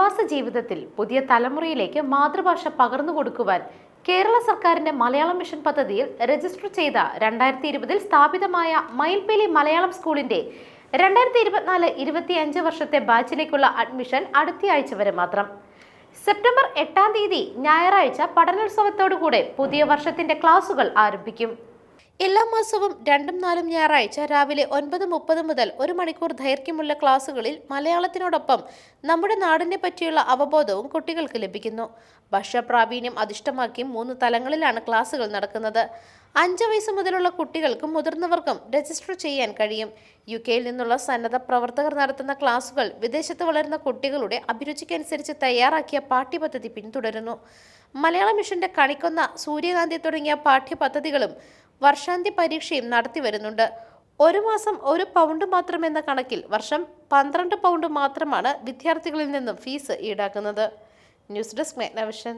പ്രവാസ ജീവിതത്തിൽ പുതിയ തലമുറയിലേക്ക് മാതൃഭാഷ പകർന്നു കൊടുക്കുവാൻ കേരള സർക്കാരിന്റെ മലയാളം മിഷൻ പദ്ധതിയിൽ രജിസ്റ്റർ ചെയ്ത രണ്ടായിരത്തി ഇരുപതിൽ സ്ഥാപിതമായ മയിൽപേലി മലയാളം സ്കൂളിന്റെ രണ്ടായിരത്തി ഇരുപത്തിനാല് ഇരുപത്തിയഞ്ച് വർഷത്തെ ബാച്ചിലേക്കുള്ള അഡ്മിഷൻ അടുത്തയാഴ്ച വരെ മാത്രം. സെപ്റ്റംബർ എട്ടാം തീയതി ഞായറാഴ്ച പഠനോത്സവത്തോടുകൂടെ പുതിയ വർഷത്തിന്റെ ക്ലാസുകൾ ആരംഭിക്കും. എല്ലാ മാസവും രണ്ടും നാലും ഞായറാഴ്ച രാവിലെ ഒൻപത് മുപ്പത് മുതൽ ഒരു മണിക്കൂർ ദൈർഘ്യമുള്ള ക്ലാസ്സുകളിൽ മലയാളത്തിനോടൊപ്പം നമ്മുടെ നാടിനെ പറ്റിയുള്ള അവബോധവും കുട്ടികൾക്ക് ലഭിക്കുന്നു. ഭക്ഷ്യപ്രാവീണ്യം പ്രാവീണ്യം അധിഷ്ഠമാക്കി മൂന്ന് തലങ്ങളിലാണ് ക്ലാസ്സുകൾ നടക്കുന്നത്. അഞ്ച് വയസ്സ് മുതലുള്ള കുട്ടികൾക്കും മുതിർന്നവർക്കും രജിസ്റ്റർ ചെയ്യാൻ കഴിയും. യു കെയിൽ നിന്നുള്ള സന്നദ്ധ പ്രവർത്തകർ നടത്തുന്ന ക്ലാസുകൾ വിദേശത്ത് വളരുന്ന കുട്ടികളുടെ അഭിരുചിക്കനുസരിച്ച് തയ്യാറാക്കിയ പാഠ്യപദ്ധതി പിന്തുടരുന്നു. മലയാള മിഷന്റെ കണിക്കൊന്ന സൂര്യകാന്തി തുടങ്ങിയ പാഠ്യപദ്ധതികളും വർഷാന്ത്യ പരീക്ഷയും നടത്തി വരുന്നുണ്ട്. ഒരു മാസം ഒരു പൗണ്ട് മാത്രം എന്ന കണക്കിൽ വർഷം പന്ത്രണ്ട് പൗണ്ട് മാത്രമാണ് വിദ്യാർത്ഥികളിൽ നിന്നും ഫീസ് ഈടാക്കുന്നത്. News desk മെഗ്നവിഷൻ